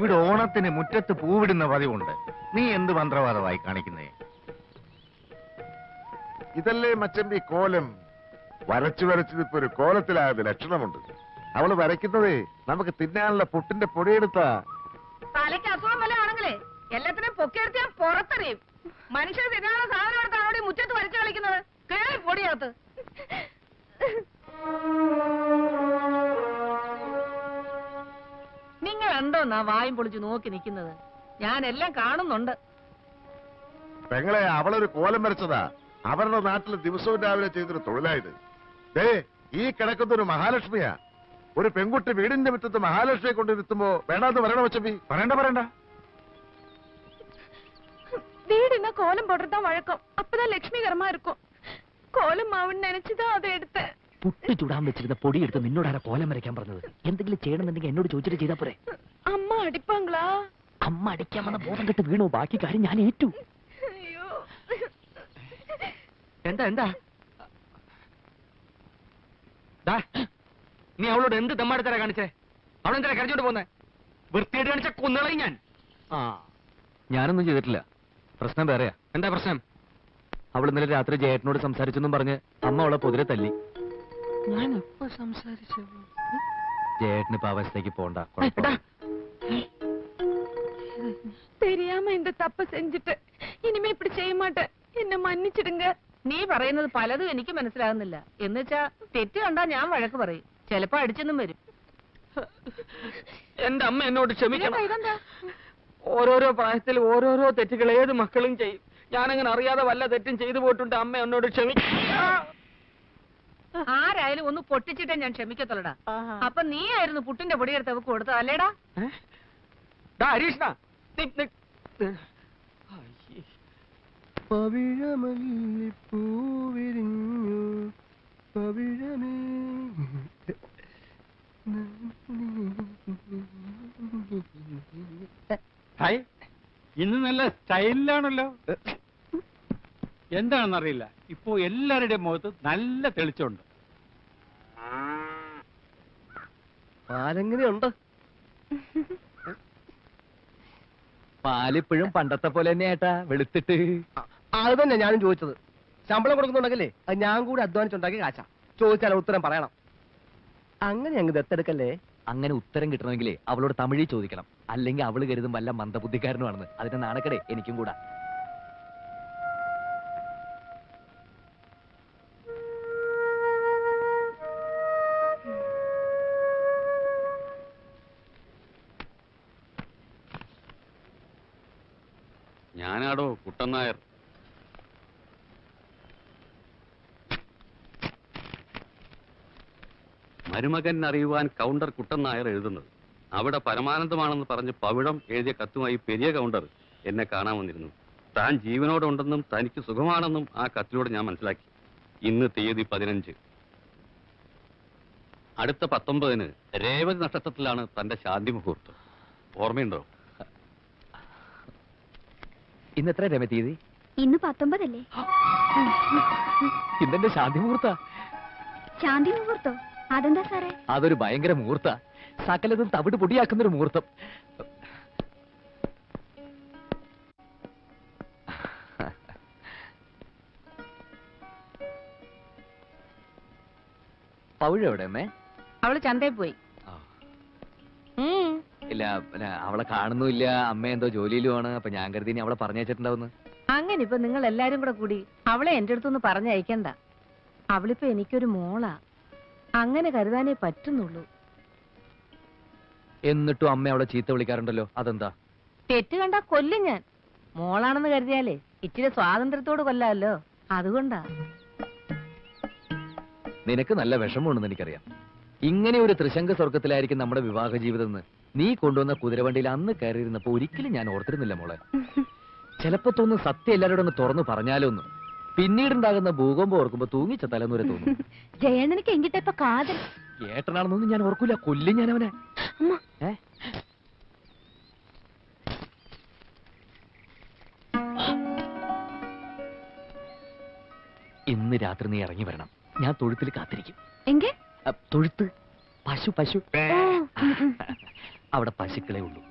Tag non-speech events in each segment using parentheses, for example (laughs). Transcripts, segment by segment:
ഇവിടെ ഓണത്തിന് മുറ്റത്ത് പൂവിടുന്ന പതിവുണ്ട്. നീ എന്ത് മന്ത്രവാദമായി കാണിക്കുന്നേ? ഇതല്ലേ മച്ചമ്പി കോലം? വരച്ചു വരച്ചത് ഇപ്പൊ ഒരു കോലത്തിലായത് ലക്ഷണമുണ്ട്. അവൾ വരയ്ക്കുന്നതേ നമുക്ക് തിന്നാനുള്ള പുട്ടിന്റെ പൊടിയെടുത്താ. തലയ്ക്ക് അസുഖം വല്ല ആണെങ്കിലേ എല്ലാത്തിനും പൊക്കിയെടുത്ത് ഞാൻ പുറത്തെറിയും. മനുഷ്യർ തിന്നാനുള്ള സാധനം എടുത്താണ് അവിടെ മുറ്റത്ത് വരച്ചു കളിക്കുന്നത്? കേറി പൊടിയകത്ത്. നിങ്ങൾ എന്തോന്നാ വായും പൊളിച്ച് നോക്കി നിൽക്കുന്നത് ഞാൻ എല്ലാം കാണുന്നുണ്ട് പെങ്ങളെ അവളൊരു കോലം വരച്ചതാ അവരുടെ നാട്ടിൽ ദിവസവും രാവിലെ ചെയ്തൊരു തൊഴിലായത് ദേ ഈ കിടക്കുന്ന ഒരു മഹാലക്ഷ്മിയാ ഒരു പെൺകുട്ടി വീടിന്റെ മുറ്റത്ത് മഹാലക്ഷ്മിയെ കൊണ്ടിരുത്തുമ്പോ വേണ്ടാന്ന് പറയണ മച്ചമ്പി പറയണ്ട പറയണ്ട வீடுனா கோலம் போடுறதுதான் வழக்கம் அப்பதான் லட்சுமிகரமா இருக்கும் கோலம் மாவுன்னு நினைச்சுதான் அதை எடுத்தேன் പുട്ട് ചൂടാൻ വെച്ചിരുന്ന പൊടിയെടുത്ത് നിന്നോട് ആരാ കോലം വരയ്ക്കാൻ പറഞ്ഞത്? എന്തെങ്കിലും ചെയ്യണമെന്നെങ്കിൽ എന്നോട് ചോദിച്ചിട്ട് ചെയ്താ പോരെ. അമ്മ അടിപ്പാങ്ങളാ അമ്മ അടിക്കാൻ വന്ന ബോധം കെട്ട് വീണു. ബാക്കി കാര്യം ഞാൻ ഏറ്റു. എന്താ എന്താ? നീ അവളോട് എന്ത് തെമ്മാടിത്തര കാണിച്ചേ? അവളെന്തര കരഞ്ഞോണ്ട് പോന്നെ? വൃത്തിയായിട്ട് കാണിച്ച കൊന്നളയും ഞാൻ. ആ ഞാനൊന്നും ചെയ്തിട്ടില്ല. പ്രശ്നം വേറെയാ. എന്താ പ്രശ്നം? അവൾ ഇന്നലെ രാത്രി ജയേട്ടനോട് സംസാരിച്ചെന്നും പറഞ്ഞ് അമ്മ അവളെ പൊതിരെ തല്ലി. ഞാൻ എപ്പോ സംസാരിച്ചു ജയേട്ടന് ഇപ്പൊ അവസ്ഥയ്ക്ക് പോണ്ട കുഴപ്പമില്ല. தெரியாம இந்த தப்ப செஞ்சுட்டேன் இனிமே இப்படி செய்ய மாட்டேன் என்ன மன்னிச்சிடுங்க നീ പറയുന്നത് പലതും എനിക്ക് മനസ്സിലാകുന്നില്ല എന്നുവെച്ചാ തെറ്റ് കണ്ടാ ഞാൻ വഴക്ക് പറയും ചിലപ്പോ അടിച്ചെന്നും വരും എന്റെ അമ്മ എന്നോട് ക്ഷമിക്കണം ഇതെന്താ ഓരോരോ പ്രായത്തിൽ ഓരോരോ തെറ്റുകൾ ഏത് മക്കളും ചെയ്യും ഞാനങ്ങനെ അറിയാതെ വല്ല തെറ്റും ചെയ്തു പോയിട്ടുണ്ട് അമ്മ എന്നോട് ക്ഷമിക്കും ആരായാലും ഒന്ന് പൊട്ടിച്ചിട്ടേ ഞാൻ ക്ഷമിക്കത്തുള്ളടാ. അപ്പൊ നീ ആയിരുന്നു പുട്ടിന്റെ പൊടിയെടുത്ത് അവക്ക് കൊടുത്തത് അല്ലേടാ? ഹരീഷ്ണ. ഹായ് ഇന്ന് നല്ല സ്റ്റൈലിലാണല്ലോ. എന്താണെന്നറിയില്ല. ഇപ്പോ എല്ലാവരുടെയും മുഖത്ത് നല്ല തെളിച്ചമുണ്ട്. പാലെങ്ങനെയുണ്ട്? പാലിപ്പോഴും പണ്ടത്തെ പോലെ തന്നെ ഏട്ടാ വെളുത്തിട്ട്. അത് തന്നെ ഞാനും ചോദിച്ചത്. ശമ്പളം കൊടുക്കുന്നുണ്ടെങ്കിലേ അത് ഞാൻ കൂടി അധ്വാനിച്ചുണ്ടാക്കി കാച്ച ചോദിച്ചാൽ ഉത്തരം പറയണം. അങ്ങനെ അങ്ങ് ദത്തെടുക്കല്ലേ? അങ്ങനെ ഉത്തരം കിട്ടണമെങ്കിലേ അവളോട് തമിഴിൽ ചോദിക്കണം. അല്ലെങ്കിൽ അവൾ കരുതും വല്ല മന്ദബുദ്ധിക്കാരനുമാണെന്ന്. അതിന്റെ നാണക്കടേ എനിക്കും കൂടാ. ഞാനാടോ കുട്ടൻ നായർ. മരുമകൻ അറിയുവാൻ കൗണ്ടർ കുട്ടൻ നായർ എഴുതുന്നത്. അവിടെ പരമാനന്ദമാണെന്ന് പറഞ്ഞ് പവിഴം എഴുതിയ കത്തുമായി പെരിയ കൗണ്ടർ എന്നെ കാണാൻ വന്നിരുന്നു. താൻ ജീവനോടെ ഉണ്ടെന്നും തനിക്ക് സുഖമാണെന്നും ആ കത്തിലൂടെ ഞാൻ മനസ്സിലാക്കി. ഇന്ന് തീയതി പതിനഞ്ച്. അടുത്ത പത്തൊമ്പതിന് രേവതി നക്ഷത്രത്തിലാണ് തന്റെ ശാന്തി മുഹൂർത്തം ഓർമ്മയുണ്ടോ? ഇന്ന് എത്ര രമ തീയതി? ഇന്ന് പത്തൊമ്പതല്ലേ? ഇന്നെന്റെ ശാന്തി മുഹൂർത്ത ശാന്തി മുഹൂർത്തോ അതെന്താ സാറേ? അതൊരു ഭയങ്കര മുഹൂർത്ത. സകലതും തവിട് പൊടിയാക്കുന്ന ഒരു മുഹൂർത്തം. പൗഴ എവിടെ അമ്മേ? അവൾ ചന്തയിൽ പോയി. ഇല്ല അല്ല അവളെ കാണുന്നില്ല അമ്മ എന്തോ ജോലിയിലുമാണ് അപ്പൊ ഞാൻ കരുതി ഇനി അവളെ പറഞ്ഞയച്ചിട്ടുണ്ടാവുന്നു അങ്ങനെ ഇപ്പൊ നിങ്ങൾ എല്ലാരും കൂടെ കൂടി അവളെ എന്റെ അടുത്തൊന്ന് പറഞ്ഞയക്കണ്ട അവളിപ്പോ എനിക്കൊരു മോളാ. അങ്ങനെ കരുതാനേ പറ്റുന്നുള്ളൂ. എന്നിട്ടും അമ്മ അവളെ ചീത്ത വിളിക്കാറുണ്ടല്ലോ. അതെന്താ? തെറ്റ് കണ്ടാ കൊല്ലും ഞാൻ. മോളാണെന്ന് കരുതിയാലേ ഇച്ചിരി സ്വാതന്ത്ര്യത്തോട് കൊല്ലാമല്ലോ. അതുകൊണ്ടാ. നിനക്ക് നല്ല വിഷമമുണ്ടെന്ന് എനിക്കറിയാം. ഇങ്ങനെ ഒരു ത്രിശങ്ക സ്വർഗത്തിലായിരിക്കും നമ്മുടെ വിവാഹ ജീവിതം നീ കൊണ്ടുവന്ന കുതിരവണ്ടിയിൽ അന്ന് കയറിയിരുന്നപ്പോ ഒരിക്കലും ഞാൻ ഓർത്തിരുന്നില്ല മോളെ. ചിലപ്പോ തോന്നുന്നു സത്യം എല്ലാവരോടും ഒന്ന് തുറന്നു പറഞ്ഞാലോ ഒന്ന് പിന്നീടുണ്ടാകുന്ന ഭൂകമ്പം ഓർക്കുമ്പോ തൂങ്ങിച്ച തലനൂരെ തോന്നും. ജയണ്ണനക്ക് കാതൽ? ഏട്ടനാണെന്നൊന്നും ഞാൻ ഓർക്കൂല. കൊല്ലും ഞാൻ അവനെ. ഇന്ന് രാത്രി നീ ഇറങ്ങി വരണം. ഞാൻ തൊഴുത്തിൽ കാത്തിരിക്കും. എങ്കെ? അ, തൊഴുത്ത്. പശു പശു. അവിടെ പശുക്കളെ ഉള്ളൂ.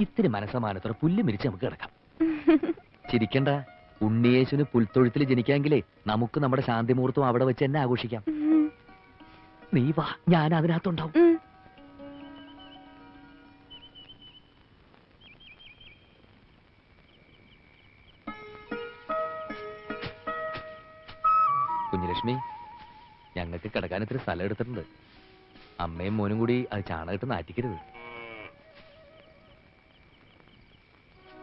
ഇത്തിരി മനസ്സമാനത്തോടെ പുല്ല് മിരിച്ച് നമുക്ക് കിടക്കാം. ചിരിക്കണ്ട. ഉണ്ണിയേശുവിന് പുൽത്തൊഴുത്തിൽ ജനിക്കാമെങ്കിലേ നമുക്ക് നമ്മുടെ ശാന്തി മുഹൂർത്തം അവിടെ വെച്ച് തന്നെ ആഘോഷിക്കാം. നീ വാ ഞാൻ അതിനകത്തുണ്ടാവും. കിടക്കാൻ ഇത്തിരി സ്ഥലം എടുത്തിട്ടുണ്ട്. അമ്മയും മോനും കൂടി അത് ചാണകത്ത് നാറ്റിക്കരുത്.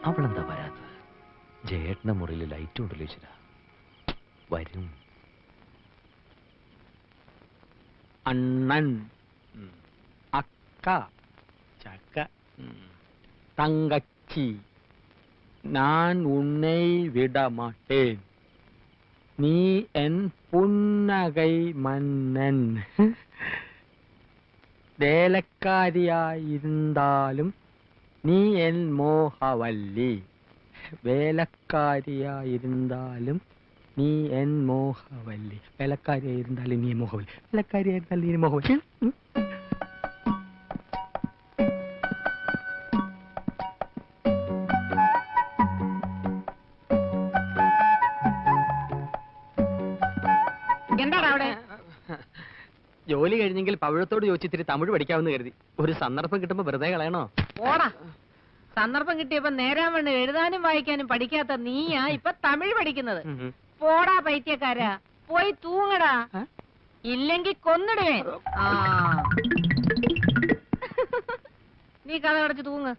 അവളെന്താ വരാത്തത്? ജയേട്ടന്റെ മുറിയിൽ ലൈറ്റ് ഉണ്ടല്ലോ ചേരാ വരും. അണ്ണൻ. അക്ക. ചക്ക. തങ്കച്ചി. ഞാൻ ഉണ്ണേ വിടമാട്ടേ നീ എൻ പുന്നകൈ മന്നൻ. (laughs) വേലക്കാരിയായിരുന്നാലും നീ എൻ മോഹവല്ലി. വേലക്കാരിയായിരുന്നാലും നീ എൻ മോഹവല്ലി. വേലക്കാരിയായിരുന്നാലും നീ മോഹവല്ലി. വേലക്കാരിയായിരുന്നാലും നീ മോഹവല്ലി. എന്താടാ അവിടെ? ജോലി കഴിഞ്ഞെങ്കിൽ പവിഴത്തോട് ചോദിച്ചിത്തിരി തമിഴ് പഠിക്കാമെന്ന് കരുതി. ഒരു സന്ദർഭം കിട്ടുമ്പോ വെറുതെ കളയണോ? ഓടാ. സന്ദർഭം കിട്ടിയപ്പോ നേരാൻ വേണ്ടി എഴുതാനും വായിക്കാനും പഠിക്കാത്ത നീയാ ഇപ്പൊ തമിഴ് പഠിക്കുന്നത്. പോടാ പൈത്യക്കാരാ. പോയി തൂങ്ങടാ. ഇല്ലെങ്കിൽ ഇല്ലെങ്കി കൊന്നിടുവേ ആ. നീ കഥ അടച്ച് തൂങ്ങ്.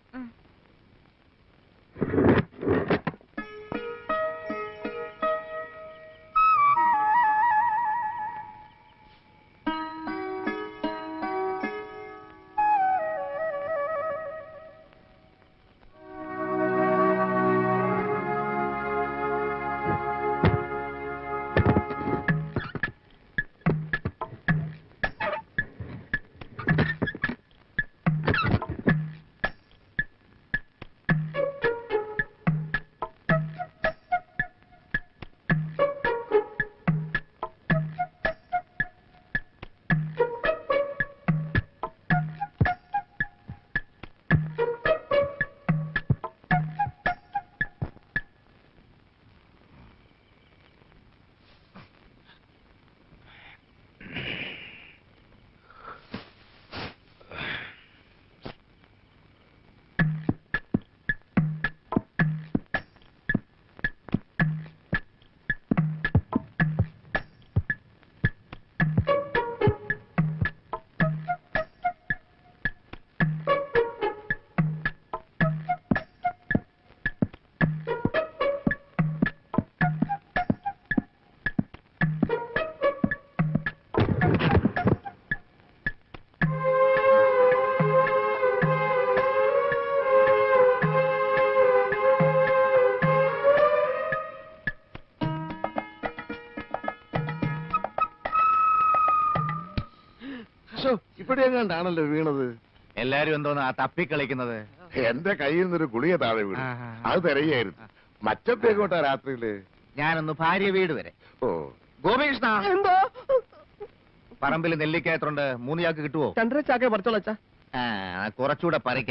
ഇവിടെ എങ്ങാണ്ടാണല്ലോ വീണത്? എല്ലാരും എന്തോന്ന് ആ തപ്പിക്കളിക്കുന്നത്? എന്റെ കയ്യിൽ നിന്നൊരു ഗുളിക താഴെ വീണു. അത് തിരയായിരുന്നു. മറ്റത്തേക്കോട്ടാ രാത്രിയിൽ? ഞാനൊന്ന് ഭാര്യ വീട് വരെ. ഓ. ഗോപികൃഷ്ണ! എന്തോ? പറമ്പിൽ നെല്ലിക്കയത്തുണ്ട്. മൂന്ന് ചാക്ക് കിട്ടുവോ? രണ്ടര ചാക്ക പറിച്ചോളച്ചാ ആ കുറച്ചുകൂടെ പറിക്ക.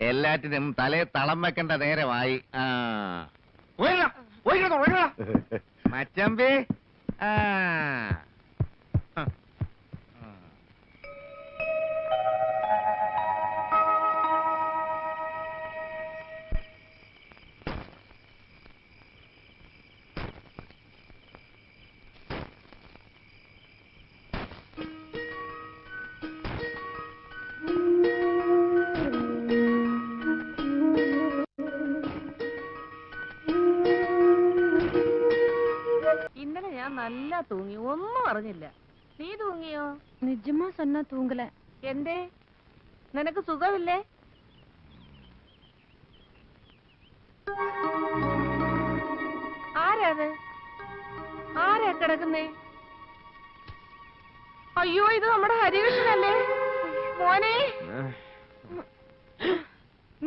എല്ലാറ്റിനും തലേ തളം വെക്കേണ്ട നേരമായി. ആ. (laughs) മച്ചമ്പി. ആ. പറഞ്ഞില്ല. നീ തൂങ്ങിയോ? നിജമാ സന്ന തൂങ്ങല. എന്തേ? നിനക്ക് സുഖമില്ലേ? ആരാത് ആരാ കിടക്കുന്നേ? അയ്യോ ഇത് നമ്മുടെ ഹരികൃഷ്ണനല്ലേ? മോനെ.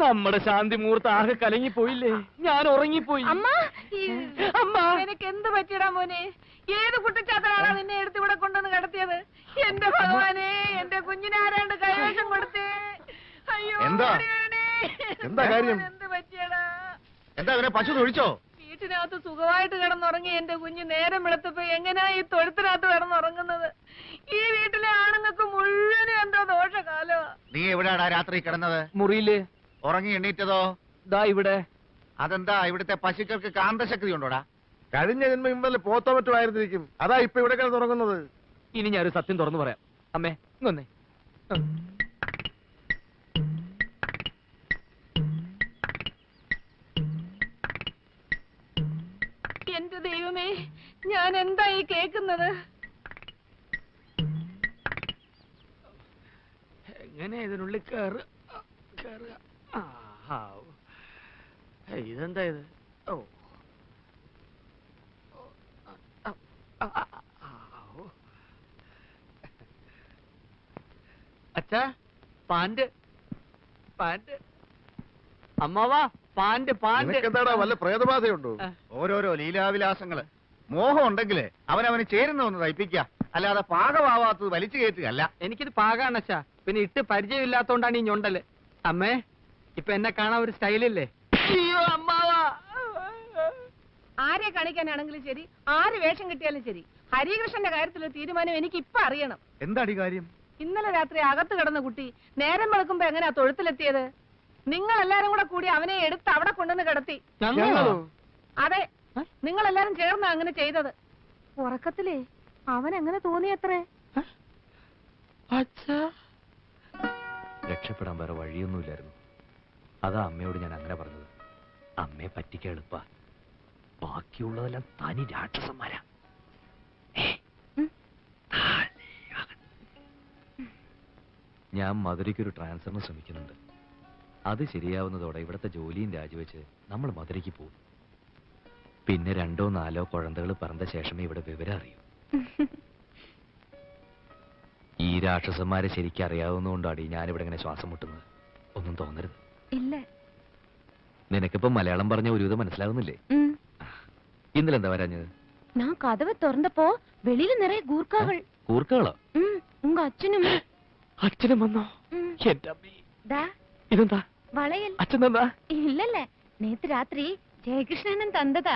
നമ്മുടെ ശാന്തി മുഹൂർത്ത് ആകെ കലങ്ങിപ്പോയില്ലേ? ഞാൻ ഉറങ്ങിപ്പോയി. അമ്മ. അമ്മ. എനിക്ക് എന്ത് പറ്റിയടാ മോനെ? ഏത് കുട്ടിച്ചാത്തനാണ് നിന്നെ എടുത്ത് ഇവിടെ കൊണ്ടുവന്ന് കടത്തിയത്? എന്റെ ഭഗവാനെ എന്റെ കുഞ്ഞിനാരാണ്ട് കൈവശം കൊടുത്തേ. അയ്യോ എന്താ? എന്താ കാര്യം? എന്ത് പറ്റിയടാ? എന്താ അവനെ പശു തൊഴിച്ചോ വീട്ടിനകത്ത് സുഖമായിട്ട് കിടന്നുറങ്ങി എന്റെ കുഞ്ഞ് നേരം വെളുത്തപ്പോ എങ്ങനെയാ ഈ തൊഴുത്തിനകത്ത് കിടന്നുറങ്ങുന്നത്? ഈ വീട്ടിലെ ആണുങ്ങൾക്ക് മുഴുവനും എന്തോ ദോഷകാലോ നീ എവിടെയാടാ രാത്രി കിടന്നത്? മുറിയിൽ. ഉറങ്ങി എണ്ണീറ്റതോ ദാ ഇവിടെ. അതെന്താ ഇവിടുത്തെ പശുക്കൾക്ക് കാന്തശക്തി ഉണ്ടോടാ? കഴിഞ്ഞ ജന്മം ഇന്നലെ പോത്തോ മറ്റുമായിരുന്നിരിക്കും അതാ ഇപ്പൊ ഇവിടെ കിടന്ന് തുടങ്ങുന്നത് ഇനി ഞാനൊരു സത്യം തുറന്നു പറയാം. അമ്മേ ഇങ്ങൊന്നേ എന്റെ ദൈവമേ ഞാൻ എന്താ ഈ കേക്കുന്നത് എങ്ങനെ ഇതിനുള്ളിൽ കയറുക കയറുക ആ, ഹാവ്. ഇതെന്താ ഇത്? ഓ. അച്ഛാ പാന്റ് പാന്റ് അമ്മാവാ പാന്റ് നിനക്കെന്താടാ വല്ല പ്രേതബാധയുണ്ടോ? ഓരോരോ ലീലാവിലാസങ്ങൾ. മോഹം ഉണ്ടെങ്കിലേ അവനവന് ചേരുന്ന ഒന്ന് തയ്പ്പിക്ക. അല്ലാതെ പാകമാവാത്തത് വലിച്ചു കയറ്റുകയല്ല. എനിക്കിത് പാകാണ് അച്ഛാ. പിന്നെ ഇട്ട് പരിചയമില്ലാത്തോണ്ടാണ് ഈ ഞൊണ്ടൽ. അമ്മേ ഇപ്പൊ എന്നെ കാണാൻ ഒരു സ്റ്റൈലില്ലേ? ആരെ കാണിക്കാനാണെങ്കിലും ശരി ആര് വേഷം കിട്ടിയാലും ശരി. ഹരികൃഷ്ണന്റെ കാര്യത്തിലൊരു തീരുമാനം എനിക്ക് ഇപ്പൊ അറിയണം. എന്താടി കാര്യം? ഇന്നലെ രാത്രി അകത്ത് കിടന്ന കുട്ടി നേരം വെളുക്കുമ്പോ എങ്ങനെയാ തൊഴുത്തിലെത്തിയത്? നിങ്ങൾ എല്ലാരും കൂടെ കൂടി അവനെ എടുത്ത് അവിടെ കൊണ്ടുവന്ന് കിടത്തി. അതെ നിങ്ങൾ എല്ലാരും ചേർന്നാ അങ്ങനെ ചെയ്തത്. ഉറക്കത്തിലേ അവൻ എങ്ങനെ തോന്നിയത്രേ അത്രേ രക്ഷപ്പെടാൻ വേറെ വഴിയൊന്നുമില്ലായിരുന്നു. അതാ അമ്മയോട് ഞാൻ അങ്ങനെ പറഞ്ഞത്. അമ്മയെ പറ്റിക്കാൻ എളുപ്പ. ബാക്കിയുള്ളതെല്ലാം തനി രാക്ഷസന്മാരാ? ഞാൻ മധുരയ്ക്കൊരു ട്രാൻസ്ഫറിന് ശ്രമിക്കുന്നുണ്ട്. അത് ശരിയാവുന്നതോടെ ഇവിടുത്തെ ജോലിയും രാജിവെച്ച് നമ്മൾ മധുരയ്ക്ക് പോകും പിന്നെ രണ്ടോ നാലോ കുഴന്തകൾ പറഞ്ഞ ശേഷമേ ഇവിടെ വിവരം അറിയൂ. ഈ രാക്ഷസന്മാരെ ശരിക്കും അറിയാവുന്നതുകൊണ്ടാണ് ഞാനിവിടെ ഇങ്ങനെ ശ്വാസം മുട്ടുന്നത്. ഒന്നും തോന്നരുത്. ഇല്ല. നിനക്കിപ്പോ മലയാളം പറഞ്ഞ ഒരുവിധം മനസ്സിലാവുന്നില്ലേ. ഇന്നലെ എന്താ വരാഞ്ഞത്? ഞാൻ കഥവ് തുറന്നപ്പോ വെളിയിൽ നിറയെ ഗൂർക്കകൾ കൂർക്കകളോ ഉങ്ക അച്ഛനും. അച്ഛനും വന്നോ? ഇതെന്താ? വളയൽ. അച്ഛൻ തന്നാ ഇല്ലല്ലേ നേത്ത് രാത്രി ജയകൃഷ്ണനും തന്നതാ